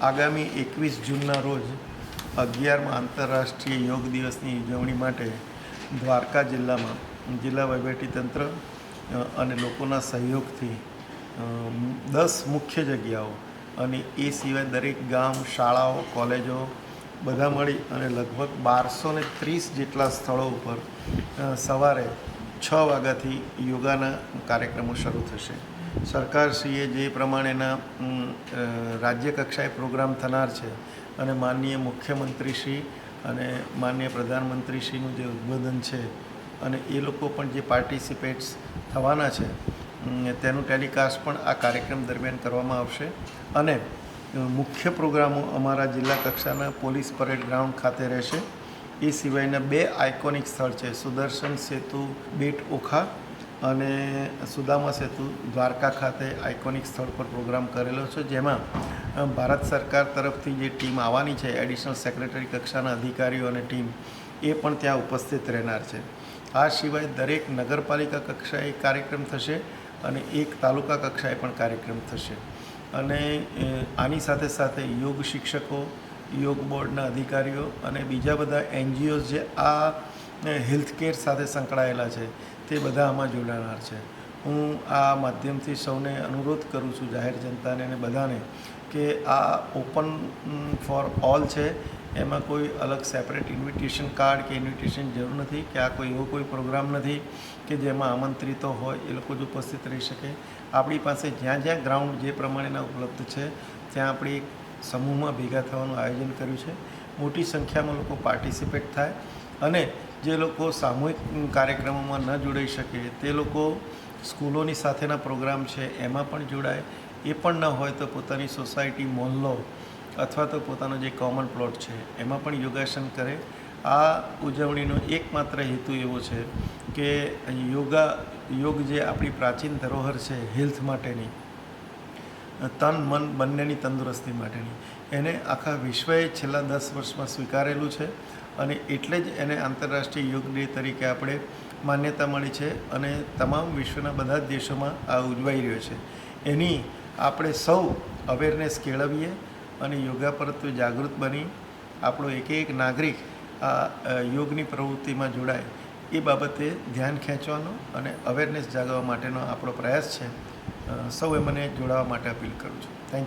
આગામી એકવીસ જૂનના રોજ અગિયારમાં આંતરરાષ્ટ્રીય યોગ દિવસની ઉજવણી માટે દ્વારકા જિલ્લામાં જિલ્લા વહીવટીતંત્ર અને લોકોના સહયોગથી દસ મુખ્ય જગ્યાઓ અને એ સિવાય દરેક ગામ, શાળાઓ, કોલેજો બધા મળી અને લગભગ બારસો ત્રીસ જેટલા સ્થળો ઉપર સવારે છ વાગ્યાથી યોગાના કાર્યક્રમો શરૂ થશે. સરકારશ્રીએ જે પ્રમાણેના રાજ્ય કક્ષાએ પ્રોગ્રામ થનાર છે અને માનનીય મુખ્યમંત્રીશ્રી અને માનનીય પ્રધાનમંત્રીશ્રીનું જે ઉદ્બોધન છે અને એ લોકો પણ જે પાર્ટિસિપેટ્સ થવાના છે તેનું ટેલિકાસ્ટ પણ આ કાર્યક્રમ દરમિયાન કરવામાં આવશે. અને મુખ્ય પ્રોગ્રામો અમારા જિલ્લા કક્ષાના પોલીસ પરેડ ગ્રાઉન્ડ ખાતે રહેશે. એ સિવાયના બે આઇકોનિક સ્થળ છે, સુદર્શન સેતુ બેટ ઓખા અને સુદામા સેતુ દ્વારકા ખાતે આઇકોનિક સ્થળ પર પ્રોગ્રામ કરેલો છે, જેમાં ભારત સરકાર તરફથી જે ટીમ આવવાની છે, એડિશનલ સેક્રેટરી કક્ષાના અધિકારીઓ અને ટીમ, એ પણ ત્યાં ઉપસ્થિત રહેનાર છે. આ સિવાય દરેક નગરપાલિકા કક્ષાએ કાર્યક્રમ થશે અને એક તાલુકા કક્ષાએ પણ કાર્યક્રમ થશે. અને આની સાથે સાથે યોગ શિક્ષકો યોગ બોર્ડના અધિકારીઓ અને બીજા બધા એનજીઓઝ જે આ હેલ્થ કેર સાથે સંકળાયેલા છે, તે બધા આમાં જોડાનાર છે. હું આ માધ્યમથી સૌને અનુરોધ કરું છું જાહેર જનતાને અને બધાને કે આ ઓપન ફોર ઓલ છે. એમાં કોઈ અલગ સેપરેટ ઇન્વિટેશન કાર્ડ કે ઇન્વિટેશન જરૂર નથી, કે આ કોઈ એવો કોઈ પ્રોગ્રામ નથી કે જેમાં આમંત્રિતો હોય એ લોકો જ ઉપસ્થિત રહી શકે. આપણી પાસે જ્યાં જ્યાં ગ્રાઉન્ડ જે પ્રમાણેના ઉપલબ્ધ છે, ત્યાં આપણે સમૂહમાં ભેગા થવાનું આયોજન કર્યું છે. મોટી સંખ્યામાં લોકો પાર્ટિસિપેટ થાય અને જે લોકો સામૂહિક કાર્યક્રમોમાં ન જોડાઈ શકે તે લોકો સ્કૂલોની સાથેના પ્રોગ્રામ છે એમાં પણ જોડાય. એ પણ ન હોય તો પોતાની સોસાયટી મોહલ્લો અથવા તો પોતાનો જે કોમન પ્લોટ છે એમાં પણ યોગાસન કરે. આ ઉજવણીનો એકમાત્ર હેતુ એવો છે કે યોગા યોગ જે આપણી પ્રાચીન ધરોહર છે હેલ્થ માટેની તન, મન બંનેની તંદુરસ્તી માટેની. એને આખા વિશ્વએ છેલ્લા દસ વર્ષમાં સ્વીકારેલું છે અને એટલે જ એને આંતરરાષ્ટ્રીય યોગ ડે તરીકે આપણે માન્યતા મળી છે અને તમામ વિશ્વના બધા જ દેશોમાં આ ઉજવાઈ રહ્યો છે. એની આપણે સૌ અવેરનેસ કેળવીએ અને યોગા પરત્વે જાગૃત બની આપણો એક એક નાગરિક આ યોગની પ્રવૃત્તિમાં જોડાય એ બાબતે ધ્યાન ખેંચવાનો અને અવેરનેસ જાગવા માટેનો આપણો પ્રયાસ છે. સૌએ મને જોડાવા માટે અપીલ કરું છું. Thank you